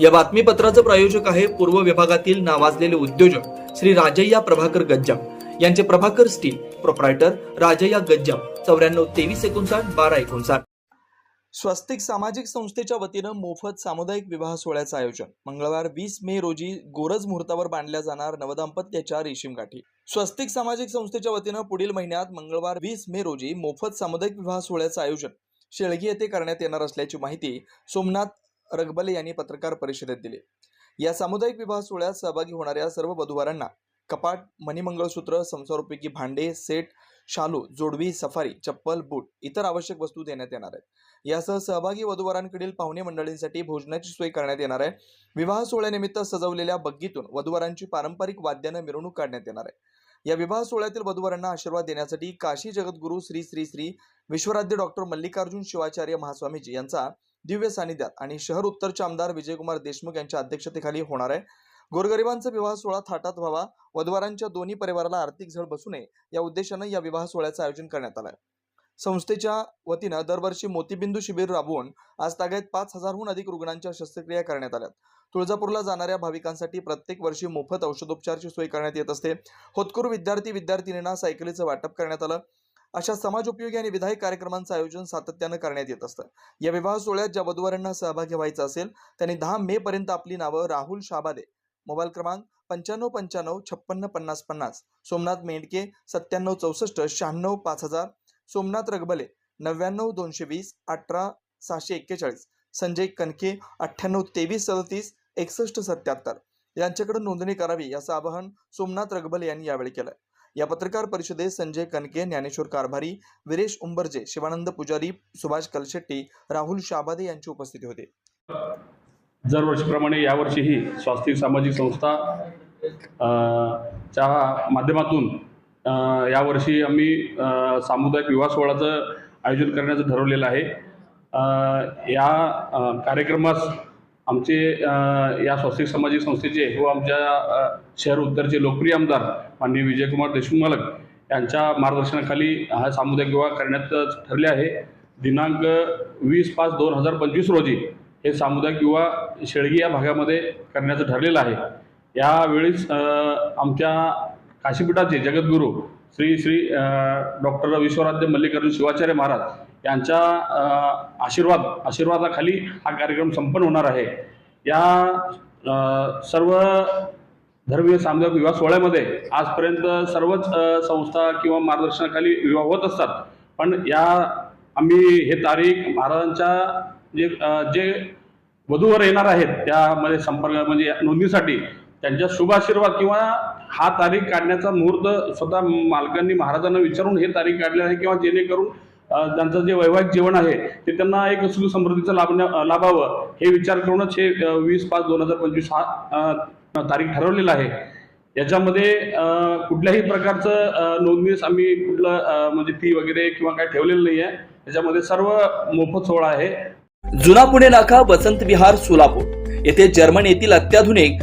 या बातमीपत्राचं प्रायोजक आहे पूर्व विभागातील नावाजलेले उद्योजक श्री राजय्या प्रभाकर गज्जाम. यांचे प्रभाकर स्टील प्रोप्रायटर राजय्या गज्जाम. चौऱ्याण्णव तेवीस एकोणसाठ बारा एकोणसाठ. स्वस्तिक सामाजिक संस्थेच्या वतीनं मोफत सामुदायिक विवाह सोहळ्याचं आयोजन. मंगळवार वीस मे रोजी गोरज मुहूर्तावर बांधल्या जाणार नवदाम्पत्याच्या रेशीम गाठी. स्वस्तिक सामाजिक संस्थेच्या वतीनं पुढील महिन्यात मंगळवार वीस मे रोजी मोफत सामुदायिक विवाह सोहळ्याचं आयोजन. शेळगी येथे करण्यात येणार असल्याची माहिती सोमनाथ रगबले यांनी पत्रकार परिषदेत दिली. या सामुदायिक विवाह सोहळ्यात सहभागी होणाऱ्या सर्व वधूवरांना कपाट मणिमंगळसूत्र संसारोपयोगी भांडे सेट शालू जोडवी सफारी चप्पल बूट इतर आवश्यक वस्तू देण्यात येणार आहेत. यासह सहभागी वधूवरांकडील पाहुणे मंडळींसाठी भोजनाची सोय करण्यात येणार आहे. विवाह सोहळ्यानिमित्त सजवलेल्या बग्गीतून वधूवरांची पारंपरिक वाद्यानं मिरवणूक काढण्यात येणार आहे. या विवाह सोहळ्यातील वधूवरांना आशीर्वाद देण्यासाठी काशी जगद्गुरू श्री श्री श्री विश्वराध्य डॉक्टर मल्लिकार्जुन शिवाचार्य महास्वामीजी यांचा दिव्य सानिध्यात. आणि शहर उत्तरचे आमदार विजयकुमार देशमुख यांच्या अध्यक्षतेखाली होणार आहे. गोरगरिबांचा विवाह सोहळा थाटात व्हावा. वधवारांच्या दोन्ही परिवाराला आर्थिक झळ बसू नये या उद्देशानं या विवाह सोहळ्याचं आयोजन करण्यात आलं संस्थेच्या वतीनं दरवर्षी मोतीबिंदू शिबिर राबवून आज तागायत पाच हजारहून अधिक रुग्णांच्या शस्त्रक्रिया करण्यात आल्या तुळजापूरला जाणाऱ्या भाविकांसाठी प्रत्येक वर्षी मोफत औषधोपचारची सोय करण्यात येत असते. होतकरू विद्यार्थी विद्यार्थिनींना सायकलीचं वाटप करण्यात आलं. अशा समाजोपयोगी आणि विधायक कार्यक्रमांचं आयोजन सातत्यानं करण्यात येत असतं. या विवाह सोहळ्यात ज्या वधूवरांना सहभागी व्हायचं असेल त्यांनी दहा मे पर्यंत आपली नावं राहुल शाबादे मोबाईल क्रमांक पंच्याण्णव पंच्याण्णव छप्पन्न पन्नास पन्नास सोमनाथ मेंढके सत्त्याण्णव चौसष्ट शहाण्णव पाच हजार सोमनाथ रगबले नव्याण्णव दोनशे वीस अठरा सहाशे एक्केचाळीस संजय कनके अठ्ठ्याण्णव तेवीस सदतीस एकसष्ट सत्याहत्तर यांच्याकडे नोंदणी करावी असं आवाहन सोमनाथ रगबले यांनी यावेळी केलं या पत्रकार परिषदेत संजय कनके ज्ञानेश्वर कारभारी विरेश उंबरजे शिवानंद पुजारी सुभाष कलशेट्टी राहुल शाबादे यांची उपस्थिती होते. दरवर्षीप्रमाणे यावर्षीही स्वास्तिक सामाजिक संस्था च्या माध्यमातून यावर्षी आम्ही सामुदायिक विवाह सोहळ्याचं आयोजन करण्याचं ठरवलेलं आहे. या कार्यक्रमास आमचे या स्वस्तिक सामाजिक संस्थेचे व आमच्या शहर उत्तरचे लोकप्रिय आमदार माननीय विजयकुमार देशमुख मालक यांच्या मार्गदर्शनाखाली हा सामुदायिक विवाह करण्यात ठरले आहे. दिनांक वीस पाच दोन हजार पंचवीस रोजी हे सामुदायिक विवाह शेळगी या भागामध्ये करण्याचं ठरलेलं आहे. यावेळीच आमच्या काशीपीठाचे जगद्गुरू श्री श्री डॉक्टर विश्वराध्य मल्लिकार्जुन शिवाचार्य महाराज यांच्या आशीर्वाद आशीर्वादाखाली हा कार्यक्रम संपन्न होणार आहे. या सर्व धर्मीय सामुदायिक विवाह सोहळ्यामध्ये आजपर्यंत सर्वच संस्था किंवा मार्गदर्शनाखाली विवाह होत असतात. पण या आम्ही हे तारीख महाराजांच्या जे जे वधूवर येणार आहेत त्यामध्ये संपर्क म्हणजे नोंदणीसाठी त्यांच्या शुभ आशीर्वाद किंवा हा तारीख काढण्याचा मुहूर्त स्वतः मालकांनी महाराजांना विचारून हे तारीख काढले आहे किंवा जेणेकरून त्यांचं जे वैवाहिक जीवन आहे ते त्यांना एक सुख समृद्धीचं लाभण्या लाभावं हे विचार करूनच हे वीस पाच दोन हजार पंचवीस हा तारीख ठरवलेला आहे. याच्यामध्ये कुठल्याही प्रकारचं नोंदणीस आम्ही कुठलं म्हणजे फी वगैरे किंवा काय ठेवलेलं नाही आहे त्याच्यामध्ये सर्व मोफत सोहळा आहे. जुना पुणे नाका वसंत विहार सोलापूर. येथे जर्मन येथील अत्याधुनिक